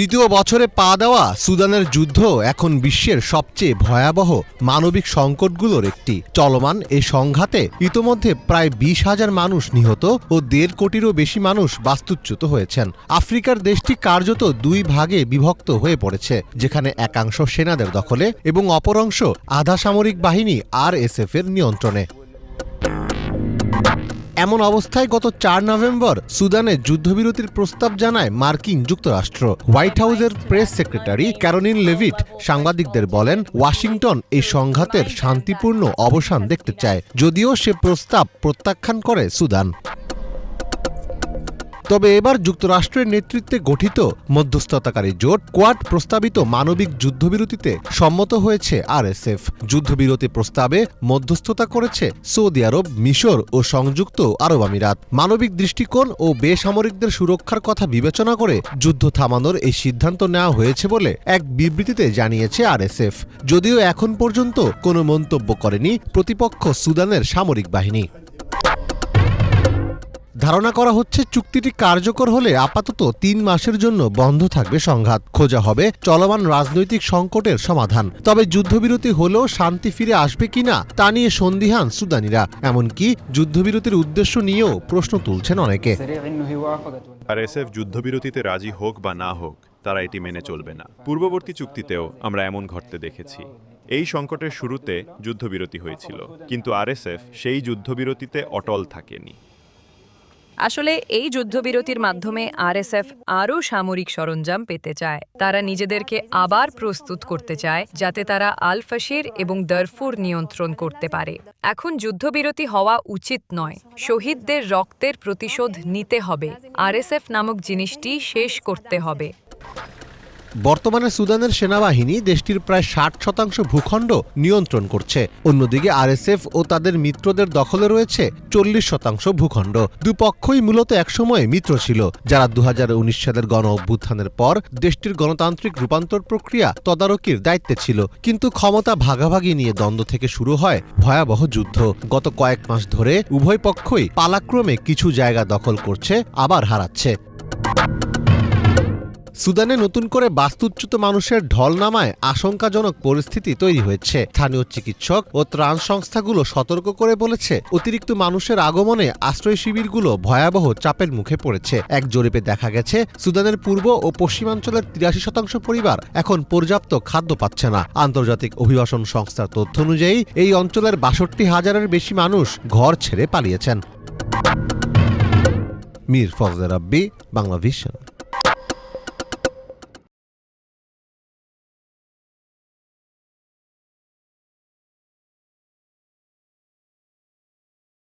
তৃতীয় বছরে পা দেওয়া সুদানের যুদ্ধ এখন বিশ্বের সবচেয়ে ভয়াবহ মানবিক সংকটগুলোর একটি। চলমান এই সংঘাতে ইতোমধ্যে প্রায় বিশ হাজার মানুষ নিহত ও দেড় কোটিরও বেশি মানুষ বাস্তুচ্যুত হয়েছেন। আফ্রিকার দেশটি কার্যত দুই ভাগে বিভক্ত হয়ে পড়েছে, যেখানে একাংশ সেনাদের দখলে এবং অপর অংশ আধা সামরিক বাহিনী আর এর নিয়ন্ত্রণে। এমন অবস্থায় গত চার নভেম্বর সুদানে যুদ্ধবিরতির প্রস্তাব জানায় মার্কিন যুক্তরাষ্ট্র। হোয়াইট হাউসের প্রেস সেক্রেটারি ক্যারোনিন লেভিট সাংবাদিকদের বলেন, ওয়াশিংটন এই সংঘাতের শান্তিপূর্ণ অবসান দেখতে চায়, যদিও সে প্রস্তাব প্রত্যাখ্যান করে সুদান। তবে এবার যুক্তরাষ্ট্রের নেতৃত্বে গঠিত মধ্যস্থতাকারী জোট কোয়াড প্রস্তাবিত মানবিক যুদ্ধবিরতিতে সম্মত হয়েছে আরএসএফ। যুদ্ধবিরতি প্রস্তাবে মধ্যস্থতা করেছে সৌদি আরব, মিশর ও সংযুক্ত আরব আমিরাত। মানবিক দৃষ্টিকোণ ও বেসামরিকদের সুরক্ষার কথা বিবেচনা করে যুদ্ধ থামানোর এই সিদ্ধান্ত নেওয়া হয়েছে বলে এক বিবৃতিতে জানিয়েছে আরএসএফ। যদিও এখন পর্যন্ত কোনো মন্তব্য করেনি প্রতিপক্ষ সুদানের সামরিক বাহিনী। ধারণা করা হচ্ছে চুক্তিটি কার্যকর হলে আপাতত তিন মাসের জন্য বন্ধ থাকবে সংঘাত। খোঁজা হবে চলমান রাজনৈতিক সংকটের সমাধান। তবে যুদ্ধবিরতি হলেও শান্তি ফিরে আসবে কিনা তা নিয়ে সন্দিহান সুদানিরা। এমনকি যুদ্ধবিরতির উদ্দেশ্য নিয়েও প্রশ্ন তুলছেন অনেকে। আর এসএফ যুদ্ধবিরতিতে রাজি হোক বা না হোক, তারা এটি মেনে চলবে না। পূর্ববর্তী চুক্তিতেও আমরা এমন ঘটতে দেখেছি। এই সংকটের শুরুতে যুদ্ধবিরতি হয়েছিল, কিন্তু আরএসএফ সেই যুদ্ধবিরতিতে অটল থাকেনি। আসলে এই যুদ্ধবিরতির মাধ্যমে আরএসএফ আরও সামরিক সরঞ্জাম পেতে চায়। তারা নিজেদেরকে আবার প্রস্তুত করতে চায়, যাতে তারা আল ফাশির এবং দরফুর নিয়ন্ত্রণ করতে পারে। এখন যুদ্ধবিরতি হওয়া উচিত নয়, শহীদদের রক্তের প্রতিশোধ নিতে হবে। আরএসএফ নামক জিনিসটি শেষ করতে হবে। বর্তমানে সুদানের সেনাবাহিনী দেশটির প্রায় ষাট শতাংশ ভূখণ্ড নিয়ন্ত্রণ করছে। অন্যদিকে আরএসএফ ও তাদের মিত্রদের দখলে রয়েছে চল্লিশ শতাংশ ভূখণ্ড। দুপক্ষই মূলত একসময় মিত্র ছিল, যারা দু হাজার উনিশ সালের গণ অভ্যুত্থানের পর দেশটির গণতান্ত্রিক রূপান্তর প্রক্রিয়া তদারকির দায়িত্বে ছিল। কিন্তু ক্ষমতা ভাগাভাগি নিয়ে দ্বন্দ্ব থেকে শুরু হয় ভয়াবহ যুদ্ধ। গত কয়েক মাস ধরে উভয় পক্ষই পালাক্রমে কিছু জায়গা দখল করছে, আবার হারাচ্ছে। সুদানে নতুন করে বাস্তুচ্যুত মানুষের ঢল নামায় আশঙ্কাজনক পরিস্থিতি তৈরি হয়েছে। স্থানীয় চিকিৎসক ও ত্রাণ সংস্থাগুলো সতর্ক করে বলেছে, অতিরিক্ত মানুষের আগমনে আশ্রয় শিবিরগুলো ভয়াবহ চাপের মুখে পড়েছে। এক জরিপে দেখা গেছে, সুদানের পূর্ব ও পশ্চিমাঞ্চলের তিরাশি শতাংশ পরিবার এখন পর্যাপ্ত খাদ্য পাচ্ছে না। আন্তর্জাতিক অভিবাসন সংস্থার তথ্য অনুযায়ী, এই অঞ্চলের বাষট্টি হাজারের বেশি মানুষ ঘর ছেড়ে পালিয়েছেন। মীর ফজলে রাব্বি বাংলা ভিশন